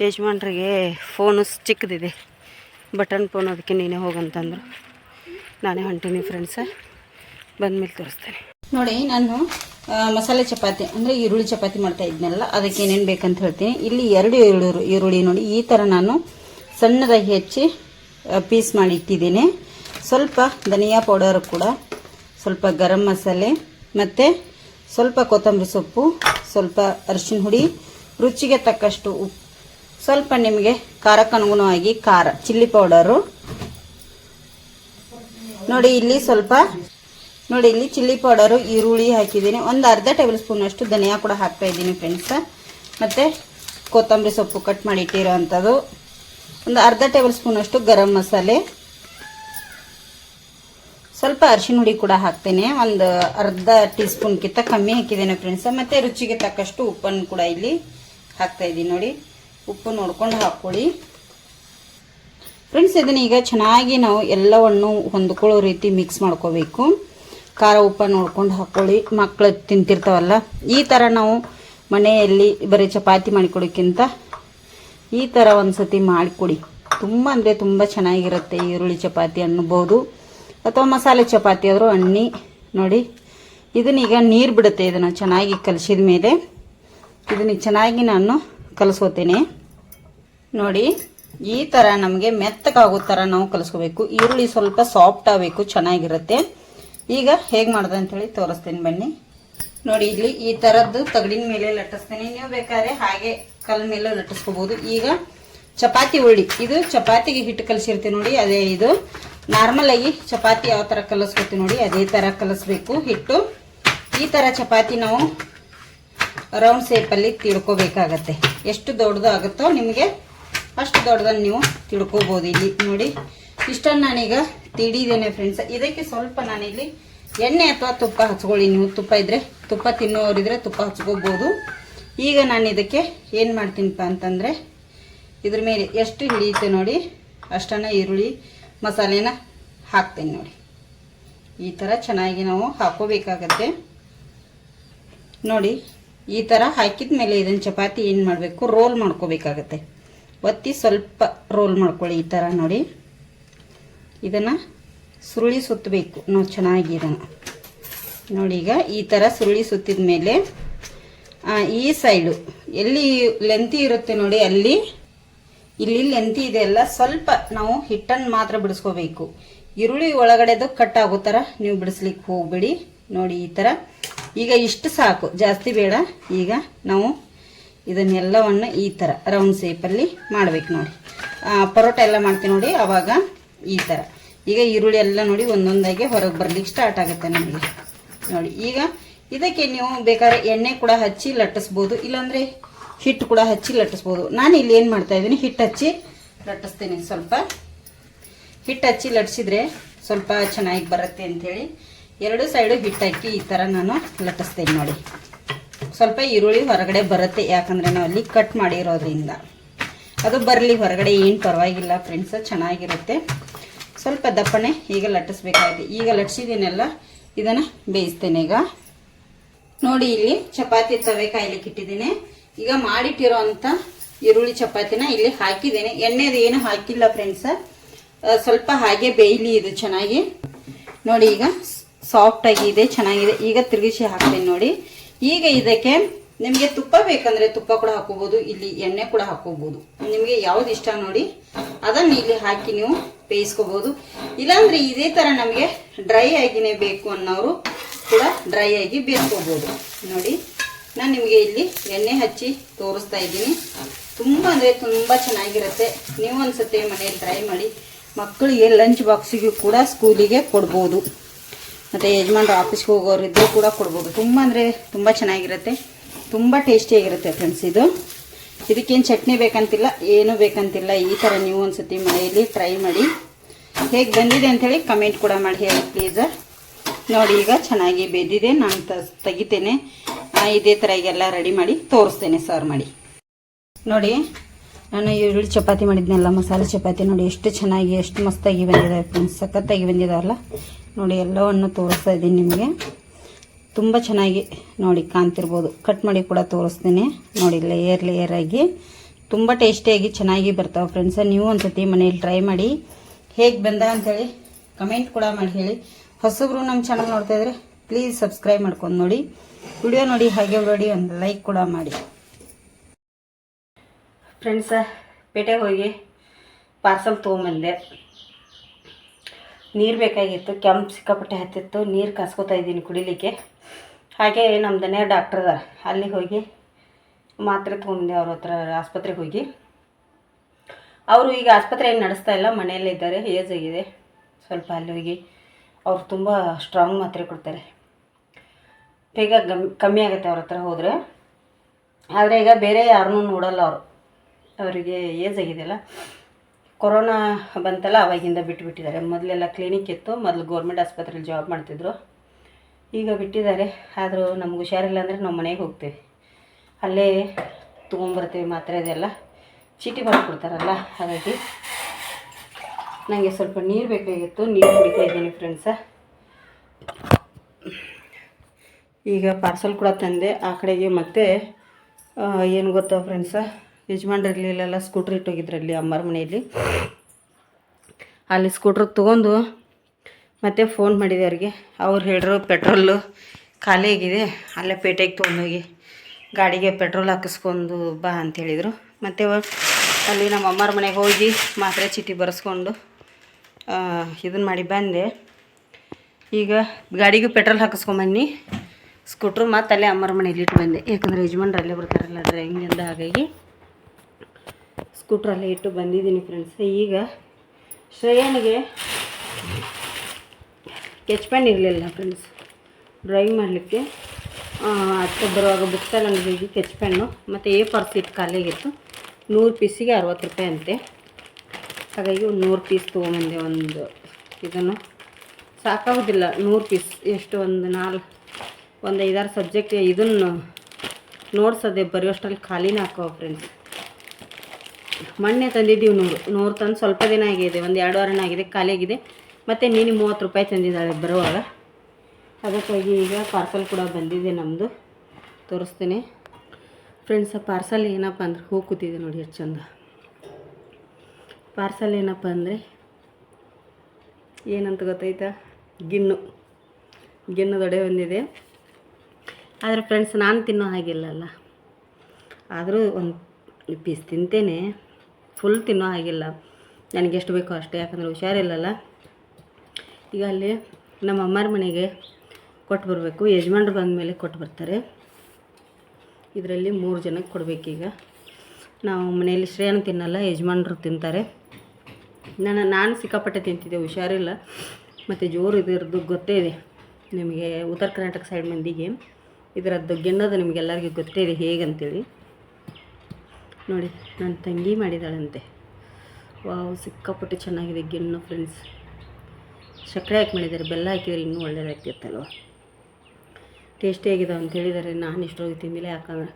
ಯಜಮಾನ್ರಿಗೆ ಫೋನು ಚಿಕ್ಕದಿದೆ. ಬಟನ್ ಫೋನ್ ಅದಕ್ಕೆ ನೀನೇ ಹೋಗಂತಂದ್ರು. ನಾನೇ ಹೊಂಟೀನಿ ಫ್ರೆಂಡ್ಸ ಬಂದಮೇಲೆ ತೋರಿಸ್ತೇನೆ. ನೋಡಿ, ನಾನು ಮಸಾಲೆ ಚಪಾತಿ, ಅಂದರೆ ಈರುಳ್ಳಿ ಚಪಾತಿ ಮಾಡ್ತಾ ಇದ್ನಲ್ಲ, ಅದಕ್ಕೆ ಏನೇನು ಬೇಕಂತ ಹೇಳ್ತೀನಿ. ಇಲ್ಲಿ ಎರಡು ಈರುಳ್ಳಿ ಈರುಳ್ಳಿ ನೋಡಿ, ಈ ಥರ ನಾನು ಸಣ್ಣದಾಗಿ ಹೆಚ್ಚಿ ಪೀಸ್ ಮಾಡಿ ಇಟ್ಟಿದ್ದೀನಿ. ಸ್ವಲ್ಪ ಧನಿಯಾ ಪೌಡರ್ ಕೂಡ, ಸ್ವಲ್ಪ ಗರಂ ಮಸಾಲೆ, ಮತ್ತು ಸ್ವಲ್ಪ ಕೊತ್ತಂಬರಿ ಸೊಪ್ಪು, ಸ್ವಲ್ಪ ಅರಿಶಿನ ಹುಡಿ, ರುಚಿಗೆ ತಕ್ಕಷ್ಟು ಉಪ್ಪು ಸ್ವಲ್ಪ ನಿಮಗೆ ಖಾರಕ್ಕನುಗುಣವಾಗಿ ಖಾರ, ಚಿಲ್ಲಿ ಪೌಡರು. ನೋಡಿ, ಇಲ್ಲಿ ಸ್ವಲ್ಪ, ನೋಡಿ, ಇಲ್ಲಿ ಚಿಲ್ಲಿ ಪೌಡರು, ಈರುಳ್ಳಿ ಹಾಕಿದ್ದೀನಿ. ಒಂದು ಅರ್ಧ ಟೇಬಲ್ ಸ್ಪೂನ್ ಅಷ್ಟು ಧನಿಯಾ ಕೂಡ ಹಾಕ್ತಾ ಇದ್ದೀನಿ, ಫ್ರೆಂಡ್ಸ್. ಮತ್ತು ಕೊತ್ತಂಬರಿ ಸೊಪ್ಪು ಕಟ್ ಮಾಡಿ ಇಟ್ಟಿರೋ ಅಂಥದ್ದು ಒಂದು ಅರ್ಧ ಟೇಬಲ್ ಸ್ಪೂನ್ ಅಷ್ಟು ಗರಂ ಮಸಾಲೆ. ಸ್ವಲ್ಪ ಅರಿಶಿನ ಹುಡಿ ಕೂಡ ಹಾಕ್ತೇನೆ. ಒಂದು ಅರ್ಧ ಟೀ ಸ್ಪೂನ್ಗಿಂತ ಕಮ್ಮಿ ಹಾಕಿದ್ದೇನೆ ಫ್ರೆಂಡ್ಸ್. ಮತ್ತು ರುಚಿಗೆ ತಕ್ಕಷ್ಟು ಉಪ್ಪನ್ನು ಕೂಡ ಇಲ್ಲಿ ಹಾಕ್ತಾ ಇದ್ದೀನಿ ನೋಡಿ. ಉಪ್ಪು ನೋಡ್ಕೊಂಡು ಹಾಕ್ಕೊಳ್ಳಿ. ಫ್ರೆಂಡ್ಸ್, ಇದನ್ನ ಈಗ ಚೆನ್ನಾಗಿ ನಾವು ಎಲ್ಲವನ್ನು ಹೊಂದ್ಕೊಳ್ಳೋ ರೀತಿ ಮಿಕ್ಸ್ ಮಾಡ್ಕೋಬೇಕು. ಖಾರ ಉಪ್ಪ ನೋಡ್ಕೊಂಡು ಹಾಕ್ಕೊಳ್ಳಿ. ಮಕ್ಕಳು ತಿಂತಿರ್ತಾವಲ್ಲ, ಈ ಥರ ನಾವು ಮನೆಯಲ್ಲಿ ಬರೀ ಚಪಾತಿ ಮಾಡಿಕೊಡೋಕ್ಕಿಂತ ಈ ಥರ ಒಂದು ಸತಿ ಮಾಡಿಕೊಡಿ. ತುಂಬ ಅಂದರೆ ತುಂಬ ಚೆನ್ನಾಗಿರುತ್ತೆ ಈರುಳ್ಳಿ ಚಪಾತಿ ಅನ್ನಬಹುದು. ಅಥವಾ ಮಸಾಲೆ ಚಪಾತಿ ಆದರೂ ಅಣ್ಣಿ ನೋಡಿ. ಇದನ್ನೀಗ ನೀರು ಬಿಡುತ್ತೆ ಇದನ್ನು ಚೆನ್ನಾಗಿ ಕಲಸಿದ ಮೇಲೆ. ಇದನ್ನ ಚೆನ್ನಾಗಿ ನಾನು ಕಲಸ್ಕೋತೀನಿ. ನೋಡಿ, ಈ ಥರ ನಮಗೆ ಮೆತ್ತಗಾಗೋ ಥರ ನಾವು ಕಲಿಸ್ಕೋಬೇಕು. ಈರುಳ್ಳಿ ಸ್ವಲ್ಪ ಸಾಫ್ಟ್ ಆಗಬೇಕು, ಚೆನ್ನಾಗಿರುತ್ತೆ. ಈಗ ಹೇಗೆ ಮಾಡೋದು ಅಂತೇಳಿ ತೋರಿಸ್ತೀನಿ ಬನ್ನಿ. ನೋಡಿ, ಇಲ್ಲಿ ಈ ಥರದ್ದು ತಗಡಿನ ಮೇಲೆ ಲಟ್ಟಿಸ್ತೀನಿ. ನೀವು ಬೇಕಾದ್ರೆ ಹಾಗೆ ಕಲ್ ಮೇಲೆ ಲಟ್ಟಿಸ್ಕೋಬೋದು. ಈಗ ಚಪಾತಿ ಉಳ್ಳಿ ಇದು ಚಪಾತಿಗೆ ಹಿಟ್ಟು ಕಲಸಿರ್ತೀವಿ ನೋಡಿ, ಅದೇ ಇದು. ನಾರ್ಮಲ್ ಆಗಿ ಚಪಾತಿ ಯಾವ ಥರ ಕಲಸ್ಕೊತೀವಿ ನೋಡಿ, ಅದೇ ಥರ ಕಲಸ್ಬೇಕು ಹಿಟ್ಟು. ಈ ಥರ ಚಪಾತಿ ನಾವು ರೌಂಡ್ ಶೇಪಲ್ಲಿ ತಿಳ್ಕೊಬೇಕಾಗತ್ತೆ. ಎಷ್ಟು ದೊಡ್ಡದು ಆಗುತ್ತೋ ನಿಮಗೆ ಅಷ್ಟು ದೊಡ್ಡದನ್ನು ನೀವು ತಿಳ್ಕೊಬೋದು ಇಲ್ಲಿ ನೋಡಿ. ಇಷ್ಟನ್ನು ನಾನೀಗ ತಿಡಿದೇನೆ ಫ್ರೆಂಡ್ಸ್ ಇದಕ್ಕೆ ಸ್ವಲ್ಪ ನಾನಿಲ್ಲಿ ಎಣ್ಣೆ ಅಥವಾ ತುಪ್ಪ ಹಚ್ಕೊಳ್ಳಿ. ನೀವು ತುಪ್ಪ ಇದ್ದರೆ ತುಪ್ಪ ತಿನ್ನೋರಿದ್ರೆ ತುಪ್ಪ ಹಚ್ಕೋಬೋದು. ಈಗ ನಾನು ಇದಕ್ಕೆ ಏನು ಮಾಡ್ತೀನಪ್ಪ ಅಂತಂದರೆ ಇದ್ರ ಮೇಲೆ ಎಷ್ಟು ಹಿಡಿಯುತ್ತೆ ನೋಡಿ. ಅಷ್ಟನ್ನು ಈರುಳ್ಳಿ ಮಸಾಲೆನ ಹಾಕ್ತೀನಿ ನೋಡಿ. ಈ ಥರ ಚೆನ್ನಾಗಿ ನಾವು ಹಾಕೋಬೇಕಾಗತ್ತೆ. ನೋಡಿ, ಈ ಥರ ಹಾಕಿದ ಮೇಲೆ ಇದನ್ನು ಚಪಾತಿ ಏನು ಮಾಡಬೇಕು? ರೋಲ್ ಮಾಡ್ಕೋಬೇಕಾಗತ್ತೆ. ಒತ್ತಿ ಸ್ವಲ್ಪ ರೋಲ್ ಮಾಡ್ಕೊಳ್ಳಿ ಈ ಥರ ನೋಡಿ. ಇದನ್ನು ಸುರುಳಿ ಸುತ್ತಬೇಕು. ನಾವು ಚೆನ್ನಾಗಿ ಇದನ್ನು. ನೋಡಿ ಈಗ ಈ ಥರ ಸುರುಳಿ ಸುತ್ತಿದ ಮೇಲೆ ಈ ಸೈಡು. ಎಲ್ಲಿ ಲೆಂತಿ ಇರುತ್ತೆ ನೋಡಿ, ಅಲ್ಲಿ. ಇಲ್ಲಿ ಲೆಂತಿ ಇದೆ ಅಲ್ಲ, ಸ್ವಲ್ಪ ನಾವು ಹಿಟ್ಟನ್ನು ಮಾತ್ರ ಬಿಡಿಸ್ಕೋಬೇಕು. ಈರುಳ್ಳಿ ಒಳಗಡೆದು ಕಟ್ ಆಗೋ ಥರ ನೀವು ಬಿಡಿಸ್ಲಿಕ್ಕೆ ಹೋಗ್ಬೇಡಿ. ನೋಡಿ, ಈ ಥರ. ಈಗ ಇಷ್ಟು ಸಾಕು, ಜಾಸ್ತಿ ಬೇಡ. ಈಗ ನಾವು ಇದನ್ನೆಲ್ಲವನ್ನು ಈ ಥರ ರೌಂಡ್ ಶೇಪಲ್ಲಿ ಮಾಡ್ಬೇಕು ನೋಡಿ. ಪರೋಟ ಎಲ್ಲ ಮಾಡ್ತೀವಿ ನೋಡಿ ಆವಾಗ ಈ ಥರ. ಈಗ ಈರುಳ್ಳಿ ಎಲ್ಲ ನೋಡಿ ಒಂದೊಂದಾಗಿ ಹೊರಗೆ ಬರ್ಲಿಕ್ಕೆ ಸ್ಟಾರ್ಟ್ ಆಗುತ್ತೆ ನಮಗೆ. ನೋಡಿ, ಈಗ ಇದಕ್ಕೆ ನೀವು ಬೇಕಾದ್ರೆ ಎಣ್ಣೆ ಕೂಡ ಹಚ್ಚಿ ಲಟ್ಟಿಸ್ಬೋದು, ಇಲ್ಲಾಂದ್ರೆ ಹಿಟ್ಟು ಕೂಡ ಹಚ್ಚಿ ಲಟ್ಟಿಸ್ಬೋದು. ನಾನು ಇಲ್ಲಿ ಏನು ಮಾಡ್ತಾ ಇದ್ದೀನಿ, ಹಿಟ್ಟು ಹಚ್ಚಿ ಲಟ್ಟಿಸ್ತೀನಿ ಸ್ವಲ್ಪ. ಹಿಟ್ಟು ಹಚ್ಚಿ ಲಟ್ಸಿದ್ರೆ ಸ್ವಲ್ಪ ಚೆನ್ನಾಗಿ ಬರುತ್ತೆ ಅಂಥೇಳಿ ಎರಡು ಸೈಡು ಹಿಟ್ಟು ಹಾಕಿ ಈ ಥರ ನಾನು ಲಟ್ಟಿಸ್ತೇನೆ ನೋಡಿ. ಸ್ವಲ್ಪ ಈರುಳ್ಳಿ ಹೊರಗಡೆ ಬರುತ್ತೆ, ಯಾಕಂದರೆ ನಾವು ಅಲ್ಲಿ ಕಟ್ ಮಾಡಿರೋದ್ರಿಂದ. ಅದು ಬರಲಿ ಹೊರಗಡೆ ಏನು ಪರವಾಗಿಲ್ಲ ಫ್ರೆಂಡ್ಸ್ ಚೆನ್ನಾಗಿರುತ್ತೆ. ಸ್ವಲ್ಪ ದಪ್ಪನೆ ಈಗ ಲಟ್ಟಿಸ್ಬೇಕಾಗಿದೆ. ಈಗ ಲಟ್ಸಿದ್ದೀನಲ್ಲ ಇದನ್ನು ಬೇಯಿಸ್ತೇನೆ ಈಗ. ನೋಡಿ ಇಲ್ಲಿ ಚಪಾತಿ ತವೆ ಕಾಯ್ಲಿಕ್ಕೆ ಇಟ್ಟಿದ್ದೀನಿ. ಈಗ ಮಾಡಿಟ್ಟಿರೋ ಅಂತ ಈರುಳ್ಳಿ ಚಪಾತಿನ ಇಲ್ಲಿ ಹಾಕಿದ್ದೀನಿ. ಎಣ್ಣೆದು ಏನು ಹಾಕಿಲ್ಲ ಫ್ರೆಂಡ್ಸ್ ಸ್ವಲ್ಪ ಹಾಗೆ ಬೇಯ್ಲಿ ಇದು ಚೆನ್ನಾಗಿ. ನೋಡಿ ಈಗ ಸಾಫ್ಟ್ ಆಗಿ ಇದೆ, ಚೆನ್ನಾಗಿದೆ. ಈಗ ತಿರುಗಿಸಿ ಹಾಕ್ತೀನಿ ನೋಡಿ. ಈಗ ಇದಕ್ಕೆ ನಿಮಗೆ ತುಪ್ಪ ಬೇಕಂದ್ರೆ ತುಪ್ಪ ಕೂಡ ಹಾಕೋಬಹುದು ಇಲ್ಲಿ ಎಣ್ಣೆ ಕೂಡ ಹಾಕೋಬಹುದು ನಿಮಗೆ ಯಾವ್ದು ಇಷ್ಟ ನೋಡಿ, ಅದನ್ನ ಇಲ್ಲಿ ಹಾಕಿ ನೀವು ಬೇಯಿಸ್ಕೋಬಹುದು ಇಲ್ಲಾಂದ್ರೆ ಇದೇ ತರ ನಮಗೆ ಡ್ರೈ ಆಗಿನೇ ಬೇಕು ಅನ್ನೋರು ಕೂಡ ಡ್ರೈ ಆಗಿ ಬೇಯಿಸ್ಕೋಬಹುದು ನೋಡಿ, ನಾನು ನಿಮಗೆ ಇಲ್ಲಿ ಎಣ್ಣೆ ಹಚ್ಚಿ ತೋರಿಸ್ತಾ ಇದ್ದೀನಿ. ತುಂಬ ಅಂದರೆ ತುಂಬ ಚೆನ್ನಾಗಿರುತ್ತೆ. ನೀವು ಒಂದ್ಸತಿ ಮನೆಯಲ್ಲಿ ಟ್ರೈ ಮಾಡಿ ಮಕ್ಕಳಿಗೆ ಲಂಚ್ ಬಾಕ್ಸಿಗೂ ಕೂಡ ಸ್ಕೂಲಿಗೆ ಕೊಡ್ಬೋದು. ಮತ್ತು ಯಜಮಾನ್ರು ಆಫೀಸ್ಗೆ ಹೋಗೋರು ಇದ್ರೂ ಕೂಡ ಕೊಡ್ಬೋದು. ತುಂಬ ಅಂದರೆ ತುಂಬ ಚೆನ್ನಾಗಿರುತ್ತೆ. ತುಂಬ ಟೇಸ್ಟಿಯಾಗಿರುತ್ತೆ ಫ್ರೆಂಡ್ಸ್ ಇದು. ಇದಕ್ಕೇನು ಚಟ್ನಿ ಬೇಕಂತಿಲ್ಲ, ಏನೂ ಬೇಕಂತಿಲ್ಲ. ಈ ಥರ ನೀವು ಒಂದ್ಸತಿ ಮನೆಯಲ್ಲಿ ಟ್ರೈ ಮಾಡಿ. ಹೇಗೆ ಬಂದಿದೆ ಅಂಥೇಳಿ ಕಮೆಂಟ್ ಕೂಡ ಮಾಡಿ ಹೇಳಿ ಪ್ಲೀಸ್ ನೋಡಿ, ಈಗ ಚೆನ್ನಾಗಿ ಬೆದ್ದಿದೆ. ನಾನು ತೆಗಿತೇನೆ. ಇದೇ ಥರ ಈಗೆಲ್ಲ ರೆಡಿ ಮಾಡಿ ತೋರಿಸ್ತೇನೆ ಸರ್ವ್ ಮಾಡಿ. ನೋಡಿ, ನಾನು ಈರುಳ್ಳಿ ಚಪಾತಿ ಮಾಡಿದ್ನಲ್ಲ, ಮಸಾಲೆ ಚಪಾತಿ ನೋಡಿ ಎಷ್ಟು ಚೆನ್ನಾಗಿ, ಎಷ್ಟು ಮಸ್ತಾಗಿ ಬಂದಿದೆ ಫ್ರೆಂಡ್ಸ್ ಸಖತ್ತಾಗಿ ಬಂದಿದಾವಲ್ಲ ನೋಡಿ, ಎಲ್ಲವನ್ನು ತೋರಿಸ್ತಾ ಇದ್ದೀನಿ ನಿಮಗೆ. ತುಂಬ ಚೆನ್ನಾಗಿ ನೋಡಿ ಕಾಣ್ತಿರ್ಬೋದು. ಕಟ್ ಮಾಡಿ ಕೂಡ ತೋರಿಸ್ತೀನಿ. ನೋಡಿ ಲೇಯರ್ ಲೇಯರ್ ಆಗಿ. ತುಂಬ ಟೇಸ್ಟಿಯಾಗಿ ಚೆನ್ನಾಗಿ ಬರ್ತಾವೆ ಫ್ರೆಂಡ್ಸ ನೀವು ಒಂದ್ಸತಿ ಮನೇಲಿ ಟ್ರೈ ಮಾಡಿ. ಹೇಗೆ ಬಂದ ಅಂತೇಳಿ ಕಮೆಂಟ್ ಕೂಡ ಮಾಡಿ ಹೇಳಿ. ಹೊಸಬ್ರು ನಮ್ಮ ಚಾನಲ್ ನೋಡ್ತಾ ಇದ್ರೆ ಪ್ಲೀಸ್ ಸಬ್ಸ್ಕ್ರೈಬ್ ಮಾಡ್ಕೊಂಡು ನೋಡಿ. ವಿಡಿಯೋ ನೋಡಿ ಹಾಗೆ ನೋಡಿ ಒಂದು ಲೈಕ್ ಕೂಡ ಮಾಡಿ. ಫ್ರೆಂಡ್ಸ ಪೇಟೆಗೆ ಹೋಗಿ ಪಾರ್ಸಲ್ ತೊಗೊಂಬಂದೆ. ನೀರು ಬೇಕಾಗಿತ್ತು ಕೆಂಪು ಸಿಕ್ಕಾಪಟ್ಟೆ ಹತ್ತಿತ್ತು, ನೀರು ಕಸ್ಕೋತಾ ಇದ್ದೀನಿ ಕುಡಿಲಿಕ್ಕೆ. ಹಾಗೆ ನಮ್ಮ ನೇರ ಡಾಕ್ಟ್ರ್ ಅದಾರ. ಅಲ್ಲಿಗೆ ಹೋಗಿ ಮಾತ್ರೆ ತೊಗೊಂಡೆ ಅವ್ರ ಹತ್ರ, ಆಸ್ಪತ್ರೆಗೆ ಹೋಗಿ. ಅವರು ಈಗ ಆಸ್ಪತ್ರೆ ಏನು ನಡೆಸ್ತಾ ಇಲ್ಲ, ಮನೆಯಲ್ಲೇ ಇದ್ದಾರೆ, ಏಜ್ ಆಗಿದೆ. ಸ್ವಲ್ಪ ಅಲ್ಲಿ ಹೋಗಿ ಅವ್ರು ತುಂಬ ಸ್ಟ್ರಾಂಗ್ ಮಾತ್ರೆ ಕೊಡ್ತಾರೆ. ಬೇಗ ಗಮ್, ಕಮ್ಮಿ ಆಗುತ್ತೆ ಅವ್ರ ಹತ್ರ ಹೋದರೆ. ಆದರೆ ಈಗ ಬೇರೆ ಯಾರನ್ನೂ ನೋಡಲ್ಲ ಅವರು. ಅವರಿಗೆ ಏಜ್ ಆಗಿದೆಯಲ್ಲ ಕೊರೋನಾ ಬಂತಲ್ಲ, ಅವಾಗಿಂದ ಬಿಟ್ಟುಬಿಟ್ಟಿದ್ದಾರೆ ಮೊದಲೆಲ್ಲ ಕ್ಲಿನಿಕ್ ಇತ್ತು, ಮೊದಲು ಗೌರ್ಮೆಂಟ್ ಆಸ್ಪತ್ರೆಯಲ್ಲಿ ಜಾಬ್ ಮಾಡ್ತಿದ್ರು. ಈಗ ಬಿಟ್ಟಿದ್ದಾರೆ. ಆದರೂ ನಮ್ಗೆ ಹುಷಾರಿಲ್ಲ ಅಂದರೆ ನಾವು ಮನೆಗೆ ಹೋಗ್ತೀವಿ. ಅಲ್ಲೇ ತೊಗೊಂಬರ್ತೀವಿ ಮಾತ್ರೆ ಅದೆಲ್ಲ. ಚೀಟಿ ಬರ್ಕೊಡ್ತಾರಲ್ಲ ಹಾಗಾಗಿ ನನಗೆ ಸ್ವಲ್ಪ ನೀರು ಬೇಕಾಗಿತ್ತು, ನೀರು ಕುಡಿತಾ ಇದ್ದೀನಿ ಫ್ರೆಂಡ್ಸ ಈಗ ಪಾರ್ಸಲ್ ಕೂಡ ತಂದೆ, ಆ ಕಡೆಗೆ ಮತ್ತೆ ಏನು ಗೊತ್ತಾ ಫ್ರೆಂಡ್ಸ ಯಜಮಾನ್ರಿರ್ಲಿಲ್ಲ ಸ್ಕೂಟ್ರ್ ಇಟ್ಟೋಗಿದ್ರಲ್ಲಿ ಅಮ್ಮರ ಮನೆಯಲ್ಲಿ. ಅಲ್ಲಿ ಸ್ಕೂಟ್ರ್ ತೊಗೊಂಡು ಮತ್ತೆ ಫೋನ್ ಮಾಡಿದೆ ಅವ್ರಿಗೆ. ಅವ್ರು ಹೇಳಿದ್ರು ಪೆಟ್ರೋಲು ಖಾಲಿ ಆಗಿದೆ, ಅಲ್ಲೇ ಪೇಟೆಗೆ ತೊಗೊಂಡೋಗಿ ಗಾಡಿಗೆ ಪೆಟ್ರೋಲ್ ಹಾಕಿಸ್ಕೊಂಡು ಬಾ ಅಂತ ಹೇಳಿದರು. ಮತ್ತು ಅಲ್ಲಿ ನಮ್ಮ ಅಮ್ಮರ ಮನೆಗೆ ಹೋಗಿ ಮಾತ್ರೆ ಚೀಟಿ ಬರೆಸ್ಕೊಂಡು ಇದನ್ನು ಮಾಡಿ ಬಂದೆ. ಈಗ ಗಾಡಿಗೂ ಪೆಟ್ರೋಲ್ ಹಾಕಿಸ್ಕೊಂಬನ್ನಿ. ಸ್ಕೂಟ್ರು ಮತ್ತು ಅಲ್ಲೇ ಅಮ್ಮರ ಮನೇಲಿ ಇಟ್ಟು ಬಂದೆ. ಯಾಕಂದರೆ ಯಜಮಾನ್ರು ಅಲ್ಲೇ ಬರ್ತಾರಲ್ಲ ಡ್ರೈವಿಂಗಿಂದ ಹಾಗಾಗಿ ಸ್ಕೂಟ್ರಲ್ಲೇ ಇಟ್ಟು ಬಂದಿದ್ದೀನಿ ಫ್ರೆಂಡ್ಸ್ ಈಗ ಶ್ರೇಯನಿಗೆ ಕೆಚ್ ಪೆನ್ ಇರಲಿಲ್ಲ ಫ್ರೆಂಡ್ಸ್ ಡ್ರಾಯಿಂಗ್ ಮಾಡಲಿಕ್ಕೆ. ಅತ್ತ ಬರುವಾಗ ಬುಕ್ಸಲ್ಲಿ ನನಗೆ ಸ್ಕೆಚ್ ಪೆನ್ನು ಮತ್ತು ಎ ಫಾರ್ ಸೀಟ್ ಖಾಲಿಯಾಗಿತ್ತು. ನೂರು ಪೀಸಿಗೆ ಅರವತ್ತು ರೂಪಾಯಿ ಅಂತೆ. ಹಾಗಾಗಿ ಒಂದು ನೂರು ಪೀಸ್ ತೊಗೊಂಬಂದೆ ಒಂದು. ಇದನ್ನು ಸಾಕಾಗೋದಿಲ್ಲ, ನೂರು ಪೀಸ್ ಎಷ್ಟು ಒಂದು ನಾಲ್ಕು, ಒಂದು ಐದಾರು ಸಬ್ಜೆಕ್ಟ್ ಇದನ್ನು ನೋಡ್ಸದೆ ಬರೆಯೋಷ್ಟರಲ್ಲಿ ಖಾಲಿನ ಹಾಕೋ ಫ್ರೆಂಡ್ಸ್ ಮೊನ್ನೆ ತಂದಿದ್ದೀವಿ ನೂರು. ನೂರು ತಂದು ಸ್ವಲ್ಪ ದಿನ ಆಗಿದೆ, ಒಂದು ಎರಡು ಆಗಿದೆ ಖಾಲಿಯಾಗಿದೆ ಮತ್ತು ನೀನು ಮೂವತ್ತು ರೂಪಾಯಿ ತಂದಿದ್ದಾಳೆ ಬರುವಾಗ. ಅದಕ್ಕಾಗಿ ಈಗ ಪಾರ್ಸಲ್ ಕೂಡ ಬಂದಿದೆ ನಮ್ಮದು ತೋರಿಸ್ತೀನಿ. ಫ್ರೆಂಡ್ಸ್ ಪಾರ್ಸಲ್ ಏನಪ್ಪ ಅಂದ್ರೆ ಹೂ ಕೂತಿದೆ ನೋಡಿ ಎಷ್ಟು ಚಂದ ಪಾರ್ಸಲ್ ಏನಪ್ಪ ಅಂದರೆ ಏನಂತ ಗೊತ್ತಾಯ್ತಾ? ಗಿಣ್ಣು. ದೊಡೆ ಬಂದಿದೆ ಆದರೆ ಫ್ರೆಂಡ್ಸ್ ನಾನು ತಿನ್ನೋ ಹಾಗಿಲ್ಲಲ್ಲ. ಆದರೂ ಒಂದು ಪೀಸ್ ತಿಂತೇನೆ. ಫುಲ್ ತಿನ್ನೋ ಹಾಗಿಲ್ಲ. ನನಗೆ ಎಷ್ಟು ಬೇಕೋ ಅಷ್ಟೇ, ಯಾಕಂದರೆ ಹುಷಾರಿಲ್ಲಲ್ಲ. ಈಗ ಅಲ್ಲಿ ನಮ್ಮ ಅಮ್ಮರ ಮನೆಗೆ ಕೊಟ್ಟು ಬರಬೇಕು. ಯಜಮಾನ್ರು ಬಂದ ಮೇಲೆ ಕೊಟ್ಟು ಬರ್ತಾರೆ. ಇದರಲ್ಲಿ ಮೂರು ಜನಕ್ಕೆ ಕೊಡಬೇಕೀಗ. ನಾವು ಮನೆಯಲ್ಲಿ ಶ್ರೇಯನ್ನು ತಿನ್ನಲ್ಲ, ಯಜಮಾನ್ರು ತಿಂತಾರೆ. ನಾನು ನಾನು ಸಿಕ್ಕಾಪಟ್ಟೆ ತಿಂತಿದ್ದೆ, ಹುಷಾರಿಲ್ಲ. ಮತ್ತು ಜೋರು ಇದರದ್ದು ಗೊತ್ತೇ ಇದೆ. ನಿಮಗೆ ಉತ್ತರ ಕರ್ನಾಟಕ ಸೈಡ್ ಮಂದಿಗೆ ಇದರದ್ದು ಗಿಣ್ಣದು ನಿಮಗೆಲ್ಲರಿಗೂ ಗೊತ್ತೇ ಇದೆ ಹೇಗಂತೇಳಿ. ನೋಡಿ ನನ್ನ ತಂಗಿ ಮಾಡಿದಾಳಂತೆ. ವಾವ್, ಸಿಕ್ಕಾಪಟ್ಟೆ ಚೆನ್ನಾಗಿದೆ ಗಿಣ್ಣು ಫ್ರೆಂಡ್ಸ್ ಸಕ್ಕರೆ ಹಾಕಿ ಮಾಡಿದ್ದಾರೆ, ಬೆಲ್ಲ ಹಾಕಿದರೆ ಇನ್ನೂ ಒಳ್ಳೇದಾಗ್ತಿತ್ತಲ್ವ? ಟೇಸ್ಟಿಯಾಗಿದೆ ಅಂತ ಹೇಳಿದ್ದಾರೆ. ನಾನು ಇಷ್ಟೊಳಗೆ ತಿಂದಿಲ್ಲ ಯಾಕಂದ್ರೆ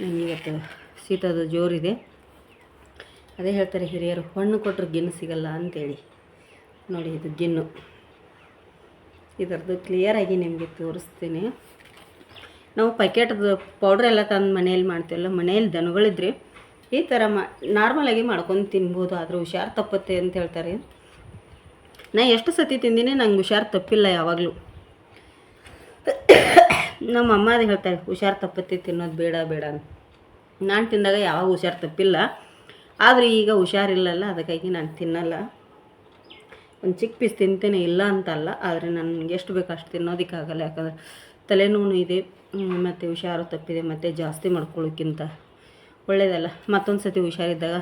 ನನಗೆ ಇವತ್ತು ಶೀತದ ಜೋರಿದೆ. ಅದೇ ಹೇಳ್ತಾರೆ ಹಿರಿಯರು, ಹಣ್ಣು ಕೊಟ್ಟರು ಗಿಣ್ಣು ಸಿಗಲ್ಲ ಅಂತೇಳಿ. ನೋಡಿ ಇದು ಗಿನ್ನು. ಇದರದ್ದು ಕ್ಲಿಯರಾಗಿ ನಿಮಗೆ ತೋರಿಸ್ತೀನಿ. ನಾವು ಪ್ಯಾಕೆಟ್ದು ಪೌಡ್ರ್ ಎಲ್ಲ ತಂದು ಮನೆಯಲ್ಲಿ ಮಾಡ್ತೀವಲ್ಲ ಮನೆಯಲ್ಲಿ ದನಗಳಿದ್ರೆ ಈ ಥರ ಮಾ ನಾರ್ಮಲಾಗಿ ಮಾಡ್ಕೊಂಡು ತಿನ್ಬೋದು, ಆದರೂ ಹುಷಾರು ತಪ್ಪತ್ತೆ ಅಂತ ಹೇಳ್ತಾರೆ. ನಾ ಎಷ್ಟು ಸತಿ ತಿಂದಿನಿ, ನಂಗೆ ಹುಷಾರು ತಪ್ಪಿಲ್ಲ ಯಾವಾಗಲೂ. ನಮ್ಮ ಅಮ್ಮ ಅದು ಹೇಳ್ತಾರೆ, ಹುಷಾರು ತಪ್ಪತ್ತೆ, ತಿನ್ನೋದು ಬೇಡ ಬೇಡ ನಾನು ತಿಂದಾಗ ಯಾವಾಗ ಹುಷಾರು ತಪ್ಪಿಲ್ಲ. ಆದರೆ ಈಗ ಹುಷಾರಿಲ್ಲಲ್ಲ, ಅದಕ್ಕಾಗಿ ನಾನು ತಿನ್ನಲ್ಲ. ಒಂದು ಚಿಕ್ಕ ಪೀಸ್ ತಿಂತೇನೆ ಇಲ್ಲ ಅಂತಲ್ಲ, ಆದರೆ ನನಗೆ ಎಷ್ಟು ಬೇಕು ಅಷ್ಟು ತಿನ್ನೋದಕ್ಕಾಗಲ್ಲ. ಯಾಕಂದ್ರೆ ತಲೆನೋವು ಇದೆ ಮತ್ತು ಹುಷಾರು ತಪ್ಪಿದೆ, ಮತ್ತು ಜಾಸ್ತಿ ಮಾಡ್ಕೊಳ್ಳೋಕ್ಕಿಂತ ಒಳ್ಳೆಯದಲ್ಲ ಮತ್ತೊಂದು ಸತಿ ಹುಷಾರಿದ್ದಾಗ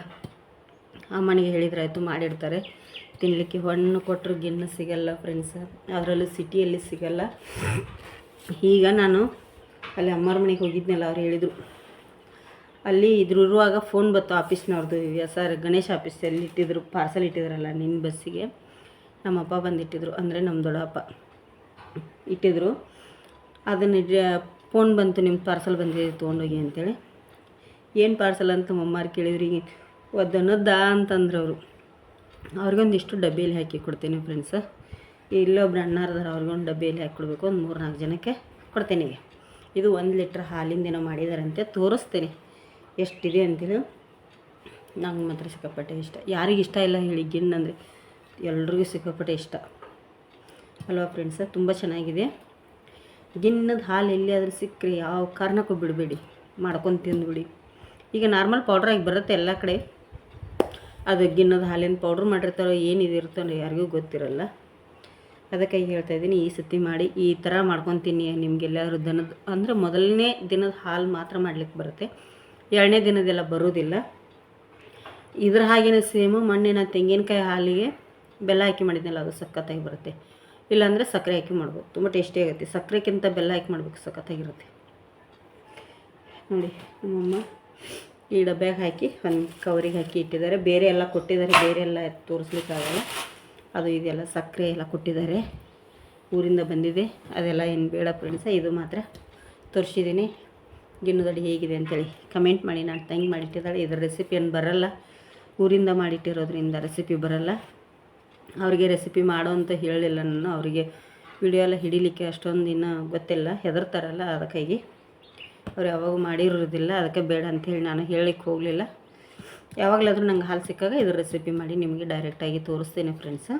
ಅಮ್ಮನಿಗೆ ಹೇಳಿದ್ರಾಯ್ತು ಮಾಡಿಡ್ತಾರೆ ತಿನ್ನಲಿಕ್ಕೆ ಹಣ್ಣು ಕೊಟ್ಟರು ಗಿಣ್ಣು ಸಿಗಲ್ಲ ಫ್ರೆಂಡ್ಸ್ ಅದರಲ್ಲೂ ಸಿಟಿಯಲ್ಲಿ ಸಿಗಲ್ಲ. ಈಗ ನಾನು ಅಲ್ಲಿ ಅಮ್ಮರ ಮನೆಗೆ ಹೋಗಿದ್ನಲ್ಲ, ಅವ್ರು ಹೇಳಿದರು ಅಲ್ಲಿ ಇದ್ರ ಇರುವಾಗ ಫೋನ್ ಬಂತು ಆಫೀಸ್ನವ್ರದ್ದು ಸರ್ ಗಣೇಶ ಆಫೀಸಲ್ಲಿ ಇಟ್ಟಿದ್ರು ಪಾರ್ಸಲ್ ಇಟ್ಟಿದ್ರಲ್ಲ ನಿನ್ನ ಬಸ್ಸಿಗೆ. ನಮ್ಮಪ್ಪ ಬಂದಿಟ್ಟಿದ್ರು, ಅಂದರೆ ನಮ್ಮ ದೊಡ್ಡಪ್ಪ ಇಟ್ಟಿದ್ರು. ಅದನ್ನು ಫೋನ್ ಬಂತು ನಿಮ್ಮ ಪಾರ್ಸಲ್ ಬಂದಿದೆ, ತೊಗೊಂಡೋಗಿ ಅಂತೇಳಿ. ಏನು ಪಾರ್ಸಲ್ ಅಂತ ಮಮ್ಮಾರು ಕೇಳಿದ್ರಿ ಒದ್ದನದ್ದ ಅಂತಂದ್ರು ಅವರು. ಅವ್ರಿಗೊಂದಿಷ್ಟು ಡಬ್ಬಿಯಲ್ಲಿ ಹಾಕಿ ಕೊಡ್ತೀನಿ ಫ್ರೆಂಡ್ಸ್ ಇಲ್ಲೊಬ್ರು ಅಣ್ಣಾರ್ದಾರ, ಅವ್ರಿಗೊಂದು ಡಬ್ಬಿಯಲ್ಲಿ ಹಾಕಿ ಕೊಡಬೇಕು, ಒಂದು ಮೂರು ನಾಲ್ಕು ಜನಕ್ಕೆ ಕೊಡ್ತೀನಿ. ಇದು ಒಂದು ಲೀಟ್ರ್ ಹಾಲಿಂದೇನೋ ಮಾಡಿದಾರಂತೆ, ತೋರಿಸ್ತೀನಿ. ಎಷ್ಟಿದೆ ಅಂತೇಳಿ ನಂಗೆ ಮಾತ್ರ ಸಿಕ್ಕಾಪಟ್ಟೆ ಇಷ್ಟ. ಯಾರಿಗೆ ಇಷ್ಟ ಇಲ್ಲ ಹೇಳಿ ಗಿಣ್ಣಂದ್ರೆ ಎಲ್ರಿಗೂ ಸಿಕ್ಕಾಪಟ್ಟೆ ಇಷ್ಟ. ಅಲ್ವಾ ಫ್ರೆಂಡ್ಸ ತುಂಬ ಚೆನ್ನಾಗಿದೆ. ಗಿಣ್ಣದ ಹಾಲು ಎಲ್ಲಿಯಾದ್ರೂ ಸಿಕ್ಕರೆ, ಯಾವ ಕಾರಣಕ್ಕೂ ಬಿಡಬೇಡಿ. ಮಾಡ್ಕೊಂಡು ತಿಂದುಬಿಡಿ. ಈಗ ನಾರ್ಮಲ್ ಪೌಡ್ರಾಗಿ ಬರುತ್ತೆ ಎಲ್ಲ ಕಡೆ. ಅದು ಗಿಣ್ಣದ ಹಾಲಿನ ಪೌಡ್ರ್ ಮಾಡಿರ್ತಾರೋ ಏನಿದು ಇರ್ತಾರೋ ಯಾರಿಗೂ ಗೊತ್ತಿರಲ್ಲ. ಅದಕ್ಕೆ ಹೇಳ್ತಾ ಇದ್ದೀನಿ, ಈ ಸತಿ ಮಾಡಿ, ಈ ಥರ ಮಾಡ್ಕೊತೀನಿ ನಿಮಗೆಲ್ಲರೂ ದನದ ಅಂದರೆ ಮೊದಲನೇ ದಿನದ ಹಾಲು ಮಾತ್ರ ಮಾಡ್ಲಿಕ್ಕೆ ಬರುತ್ತೆ. ಎರಡನೇ ದಿನದೆಲ್ಲ ಬರೋದಿಲ್ಲ ಇದ್ರ ಹಾಗೇನೆ ಸೇಮು ಮಣ್ಣಿನ ತೆಂಗಿನಕಾಯಿ ಹಾಲಿಗೆ ಬೆಲ್ಲ ಹಾಕಿ ಮಾಡಿದ್ನಲ್ಲ, ಅದು ಸಖತ್ತಾಗಿ ಬರುತ್ತೆ. ಇಲ್ಲಾಂದರೆ ಸಕ್ಕರೆ ಹಾಕಿ ಮಾಡ್ಬೋದು. ತುಂಬ ಟೇಸ್ಟಿ ಆಗುತ್ತೆ. ಸಕ್ಕರೆಕ್ಕಿಂತ ಬೆಲ್ಲ ಹಾಕಿ ಮಾಡ್ಬೇಕು, ಸಖತ್ತಾಗಿರುತ್ತೆ. ನೋಡಿ, ನಮ್ಮಮ್ಮ ಈ ಡಬ್ಬ್ಯಾಗ ಹಾಕಿ, ಒಂದು ಕವರಿಗೆ ಹಾಕಿ ಇಟ್ಟಿದ್ದಾರೆ. ಬೇರೆ ಎಲ್ಲ ಕೊಟ್ಟಿದ್ದಾರೆ, ಬೇರೆ ಎಲ್ಲ ತೋರಿಸ್ಲಿಕ್ಕಾಗಲ್ಲ. ಅದು ಇದೆಲ್ಲ ಸಕ್ಕರೆ ಎಲ್ಲ ಕೊಟ್ಟಿದ್ದಾರೆ. ಊರಿಂದ ಬಂದಿದೆ. ಅದೆಲ್ಲ ಏನು ಬೇಡ ಫ್ರೆಂಡ್ಸ ಇದು ಮಾತ್ರ ತೋರಿಸಿದ್ದೀನಿ. ಗಿನ್ನದಡಿ ಹೇಗಿದೆ ಅಂತೇಳಿ ಕಮೆಂಟ್ ಮಾಡಿ. ನಾನು ತಂಗಿ ಮಾಡಿಟ್ಟಿದ್ದಾಳೆ. ಇದರ ರೆಸಿಪಿ ಏನು ಬರಲ್ಲ. ಊರಿಂದ ಮಾಡಿಟ್ಟಿರೋದ್ರಿಂದ ರೆಸಿಪಿ ಬರಲ್ಲ. ಅವರಿಗೆ ರೆಸಿಪಿ ಮಾಡೋ ಅಂತ ಹೇಳಿಲ್ಲ ನಾನು. ಅವರಿಗೆ ವಿಡಿಯೋ ಎಲ್ಲ ಹಿಡಿಲಿಕ್ಕೆ ಅಷ್ಟೊಂದು ಇನ್ನೂ ಗೊತ್ತಿಲ್ಲ. ಹೆದರ್ತಾರಲ್ಲ ಅದಕ್ಕಾಗಿ ಅವ್ರು ಯಾವಾಗ ಮಾಡಿರೋದಿಲ್ಲ. ಅದಕ್ಕೆ ಬೇಡ ಅಂಥೇಳಿ ನಾನು ಹೇಳಲಿಕ್ಕೆ ಹೋಗಲಿಲ್ಲ. ಯಾವಾಗಲಾದರೂ ನಂಗೆ ಹಾಲು ಸಿಕ್ಕಾಗ ಇದ್ರ ರೆಸಿಪಿ ಮಾಡಿ ನಿಮಗೆ ಡೈರೆಕ್ಟಾಗಿ ತೋರಿಸ್ತೇನೆ ಫ್ರೆಂಡ್ಸ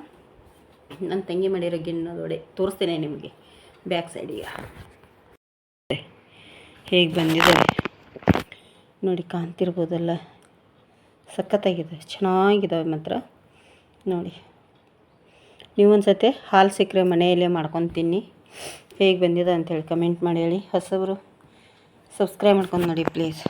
ನನ್ನ ತಂಗಿ ಮಾಡಿರೋ ಗಿಣ್ಣದೊಡೆ ತೋರಿಸ್ತೇನೆ ನಿಮಗೆ. ಬ್ಯಾಕ್ ಸೈಡಿಗೆ ಹೇಗೆ ಬಂದಿದೆ? ನೋಡಿ, ಕಾಣ್ತಿರ್ಬೋದಲ್ಲ? ಸಖತ್ತಾಗಿದೆ ಚೆನ್ನಾಗಿದ್ದಾವೆ ಮಾತ್ರ. ನೋಡಿ ನೀವೊಂದು ಸತಿ ಹಾಲು ಸಿಕ್ಕರೆ ಮನೆಯಲ್ಲೇ ಮಾಡ್ಕೊಂಡು ತಿನ್ನಿ. ಹೇಗೆ ಬಂದಿದೆ ಅಂತೇಳಿ ಕಮೆಂಟ್ ಮಾಡಿ ಹೇಳಿ. ಹೊಸಬರು, ಸಬ್ಸ್ಕ್ರೈಬ್ ಮಾಡ್ಕೊಂಡು ನೋಡಿ ಪ್ಲೀಸ್.